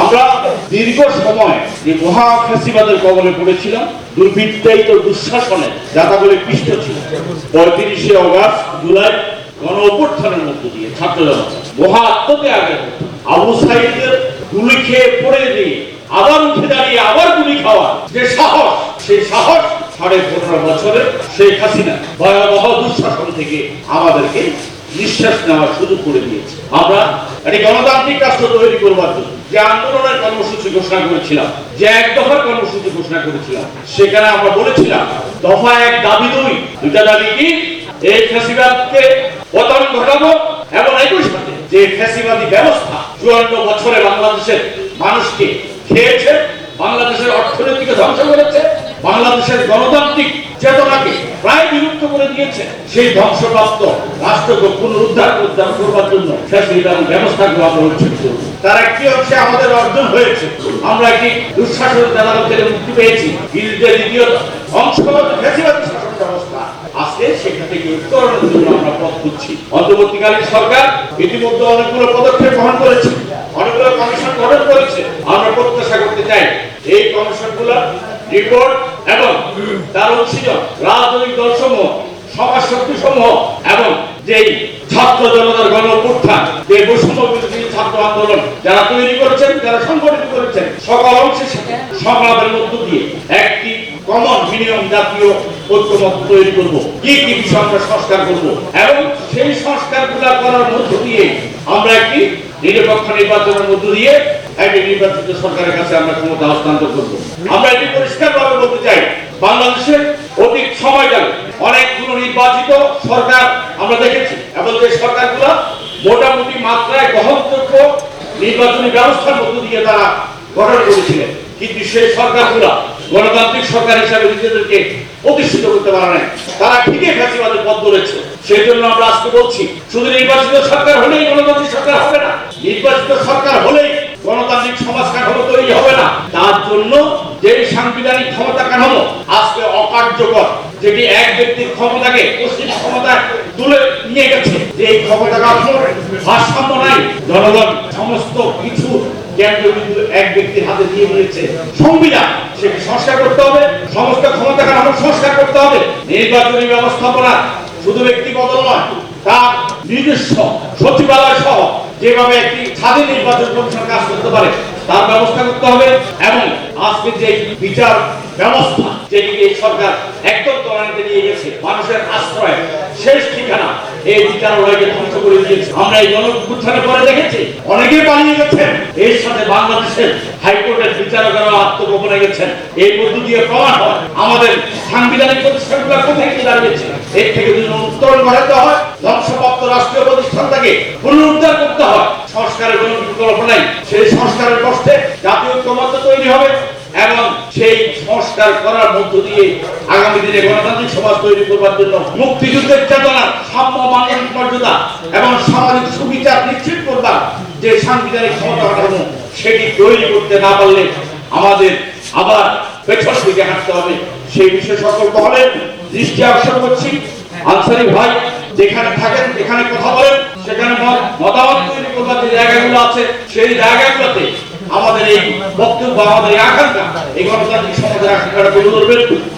আমরা দীর্ঘ সময় যে মহা ফেসিবাদের কবলে পড়েছিলাম দুর্বৃত্তায়িত দুঃশাসনে যাতাবলে পিষ্ট ছিল। পঁয়ত্রিশে অগাস্ট, জুলাই গণ অভ্যুত্থানের মধ্য দিয়ে ছাত্র জনতা। মহা মধ্য দিয়ে। আবু সাইদের গুলি খেয়ে পড়ে দিয়ে আবার উঠে দাঁড়িয়ে আবার গুলি খাওয়া যে সাহস সেই সাহস সাড়ে পনেরো বছরে শেখ হাসিনা ভয়াবহ দুঃশাসন থেকে আমাদেরকে নিঃশ্বাস নেওয়ার সুযোগ করে দিয়েছে। আমরা একটি গণতান্ত্রিক রাষ্ট্র তৈরি করবার জন্য যে আন্দোলনের কর্মসূচি ঘোষণা করেছিলাম, যে এক দফার কর্মসূচি ঘোষণা করেছিলাম, সেখানে আমরা বলেছিলাম, দফা এক দাবি দুই দুটা দাবি কি? এই ফ্যাসিবাদকে পতন ঘটাবো এবং একই সাথে যে ফ্যাসিবাদী ব্যবস্থা চুয়ান্ন বছরে বাংলাদেশের মানুষকে খেয়েছে, বাংলাদেশের অর্থনীতিকে ধ্বংস করেছে, বাংলাদেশের গণতান্ত্রিক চেতনাকে প্রায় বিলুপ্ত করে দিয়েছে। সেই ধ্বংসপ্রাপ্ত রাষ্ট্রকে পুনরুদ্ধার উদ্ধার করবার জন্য আমরা উচ্ছেদ করব তার একটি অংশে আমাদের অর্জন হয়েছে? আমরা একটি দুঃশাসন দালাল মুক্তি পেয়েছি? দ্বিতীয় ফ্যাসিবাদী শাসন ব্যবস্থা আমরা ইতিমধ্যে গ্রহণ কমিশন করেছে। আমরা প্রত্যাশা করতে চাই, এই কমিশনগুলো রিপোর্ট এবং তার অংশীজন রাজনৈতিক দলসমূহ সমাজ শক্তি সমূহ এবং যেই ছাত্র জনতার গণ উত্থান যে বৈষম্য ছাত্র আন্দোলন যারা তৈরি করেছেন, যারা সংগঠিত করেছেন, সকল অংশের সাথে সংলাপের মধ্য দিয়ে একটি কমন মিনিমাম জাতীয় ঐক্যমত তৈরি করব। কি কি বিষয় সংস্কার করব? এবং সেই সংস্কারগুলো করার মধ্য দিয়ে আমরা একটি নিরপেক্ষ নির্বাচনের মধ্য দিয়ে একটি নির্বাচিত সরকারের কাছে আমরা ক্ষমতা হস্তান্তর করব। আমরা এটি পরিষ্কারভাবে বলতে চাই বাংলাদেশের অতীত সময় অনেকগুলো নির্বাচিত সরকার আমরা দেখেছি, এবং যে সরকারগুলো মোটামুটি মাত্রায় গ্রহণযোগ্য নির্বাচনী ব্যবস্থার মধ্য দিয়ে তারা গঠন করেছিলেন। কিন্তু সেই সরকারগুলো গণতান্ত্রিক সরকার হিসাবে নিজেদেরকে প্রতিষ্ঠিত করতে পারে নাই। তারা ঠিকই ফ্যাসিবাদের পথ ধরেছে। সেই জন্য আমরা আজকে বলছি, শুধু নির্বাচিত সরকার হলেই গণতান্ত্রিক সরকার হবে না। নির্বাচিত সরকার হলেই গণতান্ত্রিক সমাজ কাঠামো তৈরি হবে না। তার সাংবিধানিক ক্ষমতা কাঠামো আজকে অকার্যকর যেটি এক ব্যক্তির ক্ষমতাকে পশ্চিম ক্ষমতায় তুলে নিয়ে গেছে যে এই ক্ষমতা কাঠামোর ভারসাম্য নাই। জনগণ সমস্ত কিছু এক ব্যক্তির হাতে দিয়ে সংবিধান সেটি সংস্কার করতে হবে, সমস্ত ক্ষমতা কাঠামো সংস্কার করতে হবে। নির্বাচনী ব্যবস্থাপনা শুধু ব্যক্তি বদল নয়, তার নিজস্ব সচিবালয় সহ যেভাবে একটি স্বাধীন নির্বাচন কমিশন কাজ করতে পারে, তার ব্যবস্থা করতে হবে। আজকে যে বিচার ব্যবস্থা এই সরকার একদম তলানিতে নিয়ে গেছে, মানুষের আশ্রয়, শেষ ঠিকানা, এই বিচারালয়কে ধ্বংস করে দিয়েছে। আমরা এই গণপুত্থানের পরে দেখেছি, অনেকেই পালিয়ে গেছেন। এর সাথে বাংলাদেশের হাইকোর্টের বিচারকেরা আত্মগোপনে গেছেন। এই মধ্য দিয়ে প্রমাণ হয়, আমাদের সাংবিধানিক প্রতিষ্ঠানগুলো কোথায় কি দাঁড়িয়েছে? এর থেকে যদি উত্তরণ ঘটাতে হয়, ধ্বংসপ্রাপ্ত রাষ্ট্রীয় প্রতিষ্ঠানটাকে পুনরুদ্ধার করতে হয়, সংস্কারের কোনো বিকল্প নাই। সেই সংস্কারের কষ্টে জাতীয় ঐক্যমত্য তৈরি হবে এবং সেই সংস্কার করার মধ্য দিয়ে আগামী দিনে গণতান্ত্রিক সমাজ তৈরি করবার জন্য মুক্তিযুদ্ধের চেতনা, সাম্য মানবিক মর্যাদা এবং সামাজিক সুবিচার নিশ্চিত করবার যে সাংবিধানিক ক্ষমতা কাঠামো সেটি তৈরি করতে না পারলে আমাদের আবার পেছন দিকে হাঁটতে হবে। সেই বিষয়ে সকল মহলের দৃষ্টি আকর্ষণ করছি। আনসারি ভাই, যেখানে থাকেন, যেখানে কথা বলেন, সেখানে মতামত তৈরি করবার যে জায়গাগুলো আছে, সেই জায়গাগুলোতে আমাদের এই বক্তব্য আমাদের এই আকাঙ্ক্ষা এই গণতান্ত্রিক সমাজের আকাঙ্ক্ষাটা তুলে ধরবেন